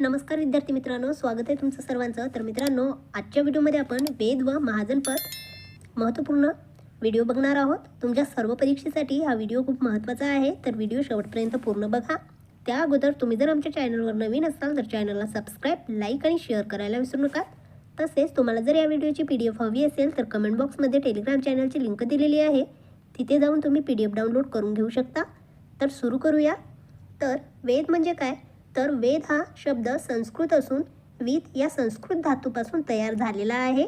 नमस्कार विद्यार्थी मित्रांनो स्वागत आहे तुमचं सर्वांचं. तर मित्रांनो आजच्या व्हिडिओमध्ये आपण वेद व महाजनपद महत्त्वपूर्ण व्हिडिओ बघणार आहोत. तुमच्या सर्व परीक्षेसाठी हा व्हिडिओ खूप महत्त्वाचा आहे. तर व्हिडिओ शेवटपर्यंत पूर्ण बघा. त्या अगोदर तुम्ही जर आमच्या चॅनलवर नवीन असाल तर चॅनलला सबस्क्राईब लाईक आणि शेअर करायला विसरू नका. तसेच तुम्हाला जर या व्हिडिओची पी डी एफ हवी असेल तर कमेंट बॉक्समध्ये टेलिग्राम चॅनलची लिंक दिलेली आहे. तिथे जाऊन तुम्ही पी डी एफ डाउनलोड करून घेऊ शकता. तर सुरू करूया. तर वेद म्हणजे काय? तर वेद हा शब्द संस्कृत असून वीत या संस्कृत धातूपासून तयार झालेला आहे.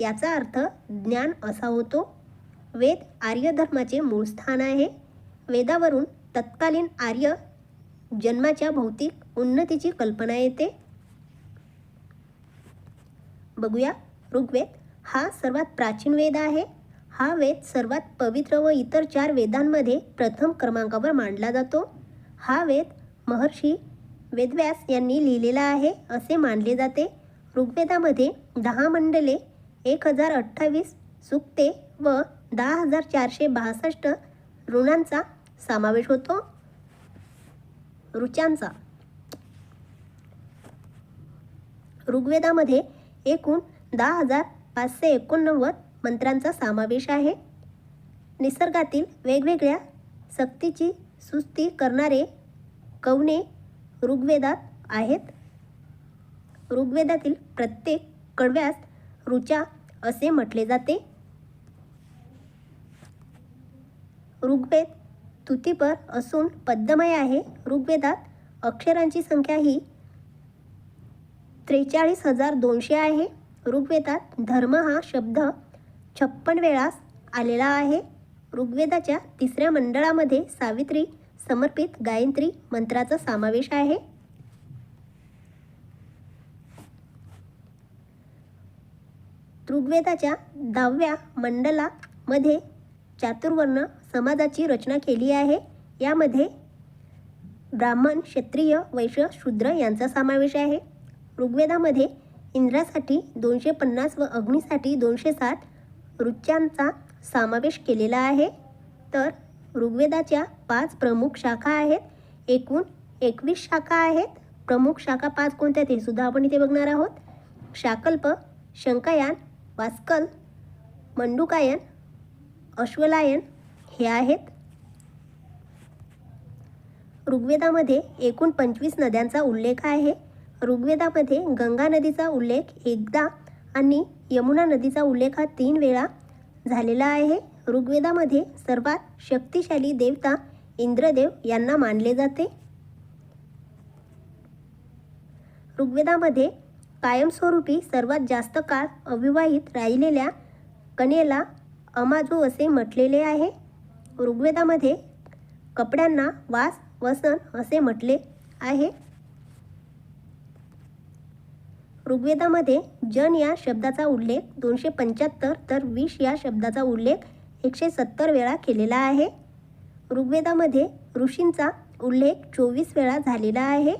याचा अर्थ ज्ञान असा होतो. वेद आर्य धर्माचे मूळ स्थान आहे. वेदावरून तत्कालीन आर्य जन्माच्या भौतिक उन्नतीची कल्पना येते. बघूया ऋग्वेद हा सर्वात प्राचीन वेद आहे. हा वेद सर्वात पवित्र व इतर चार वेदांमध्ये प्रथम क्रमांकावर मांडला जातो. हा वेद महर्षी वेदव्यास यांनी लिहिलेला आहे असे मानले जाते. ऋग्वेदामध्ये दहा मंडले एक हजार अठ्ठावीस सुक्ते व दहा हजार चारशे बासष्ट ऋणांचा समावेश होतो. ऋचांचा. ऋग्वेदामध्ये एकूण दहा हजार पाचशे एकोणनव्वद मंत्रांचा समावेश आहे. निसर्गातील वेगवेगळ्या सक्तीची सुस्ती करणारे कवने ऋग्वेदात आहेत. ऋग्वेदातील प्रत्येक कडव्यास ऋचा असे म्हटले जाते. ऋग्वेद तुतीपर असून पद्ममय आहे. ऋग्वेदात अक्षरांची संख्या ही त्रेचाळीस हजार दोनशे आहे. ऋग्वेदात धर्म हा शब्द छप्पन वेळास आलेला आहे. ऋग्वेदाच्या तिसऱ्या मंडळामध्ये सावित्री समर्पित गायत्री मंत्राचा समावेश आहे. ऋग्वेदाच्या दहाव्या मंडलामध्ये चातुर्वर्ण समाजाची रचना केली आहे. यामध्ये ब्राह्मण क्षत्रिय वैश्य शूद्र यांचा समावेश आहे. ऋग्वेदामध्ये इंद्रासाठी दोनशे पन्नास व अग्नीसाठी दोनशे साठ ऋच्यांचा समावेश केलेला आहे. तर ऋग्वेदाच्या पाच प्रमुख शाखा आहेत. एकूण एकवीस शाखा आहेत. प्रमुख शाखा पाच कोणत्या ते सुद्धा आपण इथे बघणार आहोत. शाकल्प शंकायान वास्कल मंडुकायन अश्वलायन हे आहेत. ऋग्वेदामध्ये एकूण पंचवीस नद्यांचा उल्लेख आहे. ऋग्वेदामध्ये गंगा नदीचा उल्लेख एकदा आणि यमुना नदीचा उल्लेख हा तीन वेळा झालेला आहे. ऋग्वेदामध्ये सर्वात शक्तिशाली देवता इंद्रदेव यांना मानले जाते. ऋग्वेदामध्ये कायमस्वरूपी सर्वात जास्त काळ अविवाहित राहिलेल्या कनेला अमाजू असे म्हटलेले आहे. ऋग्वेदामध्ये कपड्यांना वास वसन असे म्हटले आहे. ऋग्वेदामध्ये जन या शब्दाचा उल्लेख दोनशे पंच्याहत्तर तर विष या शब्दाचा उल्लेख एकशे सत्तर वेळा केलेला आहे. ऋग्वेदामध्ये ऋषींचा उल्लेख चोवीस वेळा झालेला आहे.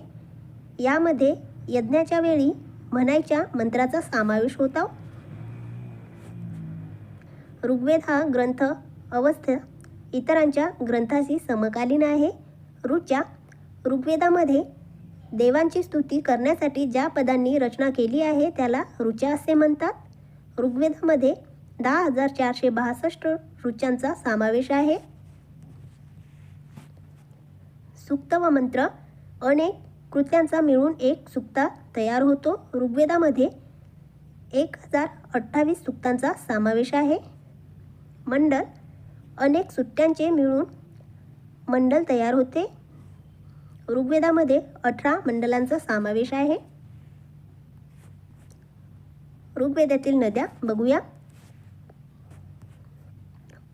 यामध्ये यज्ञाच्या वेळी म्हणायच्या मंत्राचा समावेश होता. ऋग्वेद हा ग्रंथ अवस्था इतरांच्या ग्रंथाशी समकालीन आहे. ऋच्या ऋग्वेदामध्ये देवांची स्तुती करण्यासाठी ज्या पदांनी रचना केली आहे त्याला ऋचा असे म्हणतात. ऋग्वेदामध्ये दहा हजार चारशे बासष्ट ऋचांचा समावेश आहे. सुक्त व मंत्र अनेक कृत्यांचा मिळून एक सुक्ता तयार होतो. ऋग्वेदामध्ये एक हजार अठ्ठावीस सुक्तांचा समावेश आहे. मंडल अनेक सुट्ट्यांचे मिळून मंडल तयार होते. ऋग्वेदामध्ये अठरा मंडलांचा समावेश आहे. ऋग्वेदातील नद्या बघूया.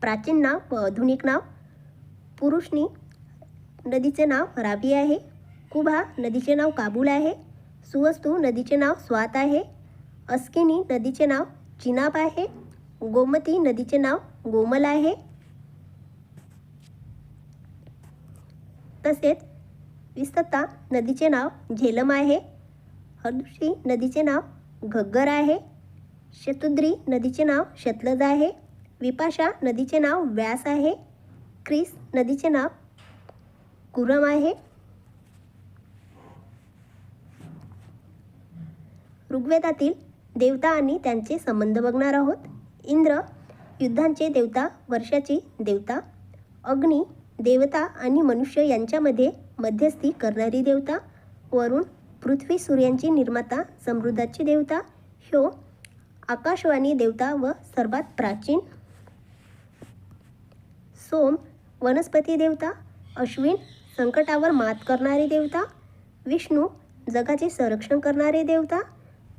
प्राचीन नाव व आधुनिक नाव. पुरुषनी नदीचे नाव राबी आहे. कुभा नदीचे नाव काबूल आहे. सुवस्तू नदीचे नाव स्वात आहे. अस्किनी नदीचे नाव चिनाब आहे. गोमती नदीचे नाव गोमल आहे. तसेच विस्तता नदीचे नाव झेलम आहे. हर्दुशी नदीचे नाव घग्गर आहे. शतुद्री नदीचे नाव शतलज आहे. विपाशा नदीचे नाव व्यास आहे. क्रिस नदीचे नाव कुरम आहे. ऋग्वेदातील देवता आणि त्यांचे संबंध बघणार आहोत. इंद्र युद्धांचे देवता वर्षाची देवता. अग्नी देवता आणि मनुष्य यांच्यामध्ये मध्यस्थी करणारी देवता. वरुण पृथ्वी सूर्यांची निर्माता समृद्धाची देवता. ह्यो आकाशवाणी देवता व सर्वात प्राचीन सोम वनस्पती देवता अश्विन संकटावर मात करणारी देवता विष्णू जगाचे संरक्षण करणारे देवता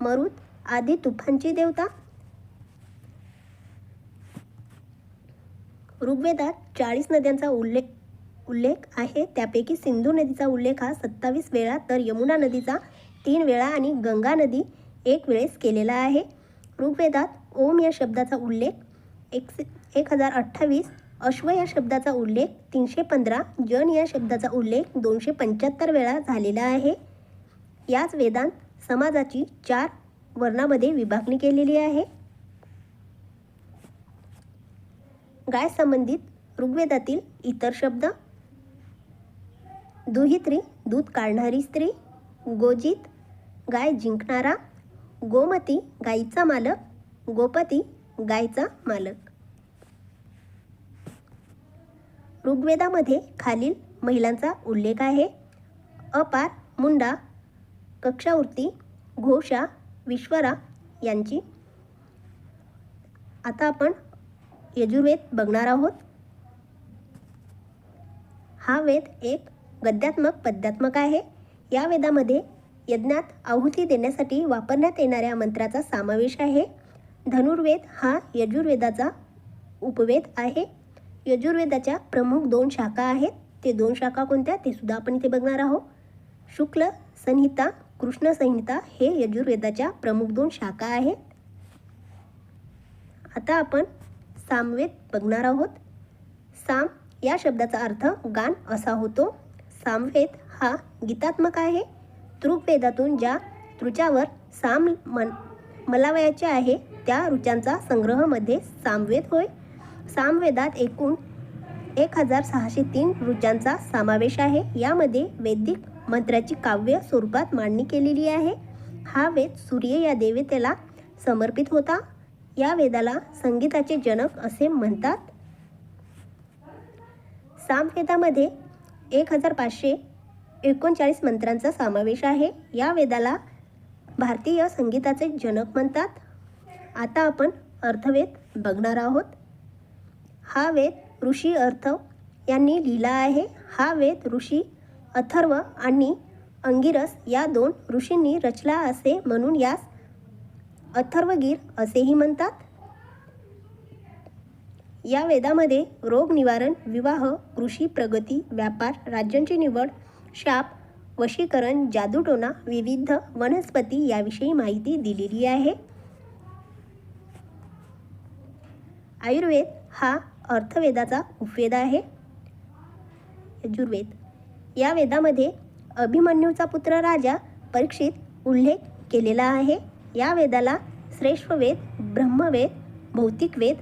मरुत आदी तुफांची देवता. ऋग्वेदात चाळीस नद्यांचा उल्लेख उल्लेख आहे. त्यापैकी सिंधू नदीचा उल्लेख हा सत्तावीस वेळा तर यमुना नदीचा तीन वेळा आणि गंगा नदी एक वेळेस केलेला आहे. ऋग्वेदात ओम या शब्दाचा उल्लेख एक एक हजार अठ्ठावीस अश्व या शब्दाचा उल्लेख तीनशे पंधरा जन या शब्दाचा उल्लेख दोनशे पंच्याहत्तर वेळा झालेला आहे. याच वेदांत समाजाची चार वर्णामध्ये विभागणी केलेली आहे. गाय संबंधित ऋग्वेदातील इतर शब्द दुहित्री दूध काढणारी स्त्री गोजित गाय जिंकणारा गोमती गायीचा मालक गोपती गायचा मालक. ऋग्वेदामध्ये खालील महिलांचा उल्लेख आहे. अपार मुंडा कक्षावृत्ती घोषा विश्वरा यांची. आता आपण यजुर्वेद बघणार आहोत. हा वेद एक गद्यात्मक पद्यात्मक आहे. या वेदामध्ये यज्ञात आहुती देण्यासाठी वापरण्यात येणाऱ्या मंत्राचा समावेश आहे. धनुर्वेद हा यजुर्वेदाचा उपवेद आहे. यजुर्वेदाच्या प्रमुख दोन शाखा आहेत. ते दोन शाखा कोणत्या? ते सुद्धा आपण इथे बघणार आहोत. शुक्ल संहिता कृष्ण संहिता हे यजुर्वेदाच्या प्रमुख दोन शाखा आहेत. आता आपण सामवेद बघणार आहोत. साम या शब्दाचा अर्थ गान असा होतो. सामवेद हा गीतात्मक आहे. ऋग्वेदातून ज्या ऋचावर साम मन मलावयाचे आहे त्या ऋचांचा संग्रहमध्ये सामवेद होय. सामवेदात एकूण एक हजार सहाशे तीन ऋचांचा समावेश आहे. यामध्ये वैदिक मंत्राची काव्य स्वरूपात मांडणी केलेली आहे. हा वेद सूर्य या देवतेला समर्पित होता. या वेदाला संगीताचे जनक असे म्हणतात. सामवेदामध्ये एक हजार पाचशे एकोणचाळीस मंत्रांचा समावेश आहे. या वेदाला भारतीय संगीताचे जनक म्हणतात. आता आपण अर्थवेद बघणार आहोत. हा वेद ऋषी अर्थ यांनी लिहिला आहे. हा वेद ऋषी अथर्व आणि अंगिरस या दोन ऋषींनी रचला असे म्हणून यास अथर्वगीर असेही म्हणतात. या वेदामध्ये रोग निवारण विवाह कृषी प्रगती व्यापार राज्यांची निवड शाप वशीकरण जादूटोना विविध वनस्पती याविषयी माहिती दिलेली आहे. आयुर्वेद हा अर्थवेदाचा उपवेद आहे. यजुर्वेद. या वेदामध्ये अभिमन्यूचा पुत्र राजा परीक्षित उल्लेख केलेला आहे. या वेदाला श्रेष्ठ वेद ब्रह्मवेद भौतिक वेद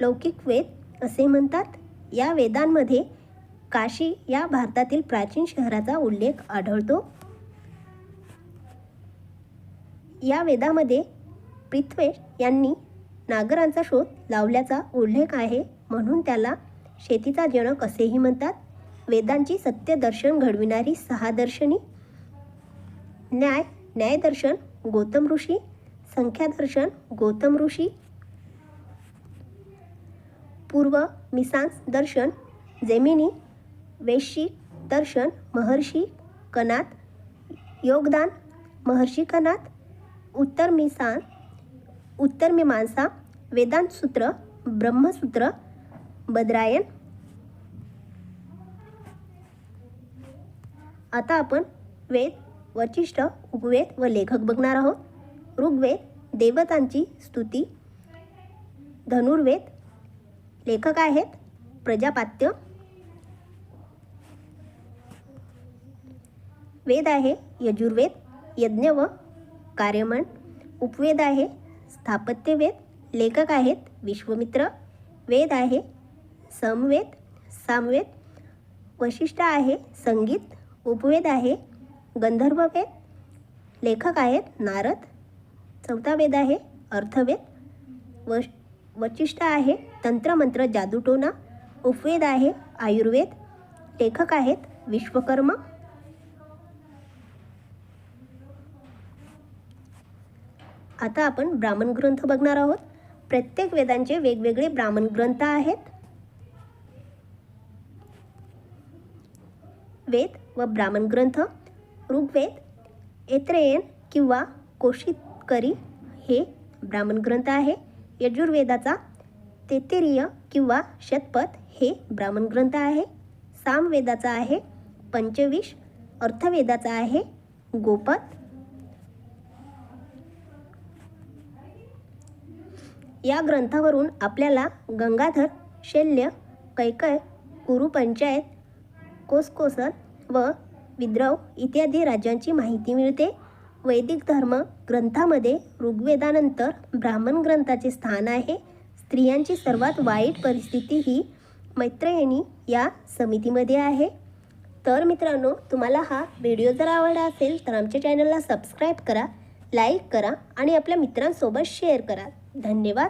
लौकिक वेद असे म्हणतात. या वेदांमध्ये काशी या भारतातील प्राचीन शहराचा उल्लेख आढळतो. या वेदामध्ये पृथ्वेश यांनी नागरांचा शोध लावल्याचा उल्लेख आहे. म्हणून त्याला शेतीचा जनक असेही म्हणतात वेदांची सत्यदर्शन घडविणारी सहा दर्शनी न्याय न्यायदर्शन गौतम ऋषी संख्यादर्शन गौतम ऋषी पूर्व मिसांस दर्शन जेमिनी वैश्विक दर्शन महर्षी कनात योगदान महर्षी कनात उत्तर मिसां उत्तर मीमांसा वेदांत सूत्र ब्रह्मसूत्र बद्रायन. आता आपण वेद वचिष्ठ उपवेद व लेखक बघणार आहोत. ऋग्वेद देवतांची स्तुती. धनुर्वेद लेखक आहेत. प्रजापात्य. वेद आहे यजुर्वेद यज्ञ व कार्यमन. उपवेद आहे स्थापत्यवेद. लेखक आहेत विश्वमित्र. वेद आहे समवेद सामवेद वशिष्ठ आहे संगीत उपवेद आहे गंधर्ववेद लेखक आहेत नारद चौथा वेद आहे अर्थवेद व वचिष्ठ आहे तंत्रमंत्र जादूटोना उपवेद आहे आयुर्वेद लेखक आहेत विश्वकर्मा. आता आपण ब्राह्मण ग्रंथ बघणार आहोत. प्रत्येक वेदांचे वेगवेगळे ब्राह्मण ग्रंथ आहेत. वेद व ब्राह्मण ग्रंथ ऋग्वेद एत्रेयन किंवा कोशितकरी हे ब्राह्मण ग्रंथ आहे. यजुर्वेदाचा तेतेरिय किंवा शतपथ हे ब्राह्मण ग्रंथ आहे. सामवेदाचा आहे पंचविश अर्थवेदाचा आहे गोपद या ग्रंथावरून आपल्याला गंगाधर शल्य कैकय कुरुपंचायत पंचायत व विद्रव इत्यादी राज्यांची माहिती मिळते. वैदिक धर्म ग्रंथामध्ये ऋग्वेदानंतर ब्राह्मण ग्रंथाचे स्थान आहे. स्त्रियांची सर्वात वाईट परिस्थिती ही मैत्रयणी या समितीमध्ये आहे. तर मित्रांनो तुम्हाला हा व्हिडिओ जर आवडला असेल तर आमच्या चॅनलला सबस्क्राईब करा लाईक करा आणि आपल्या मित्रांसोबत शेअर करा. धन्यवाद.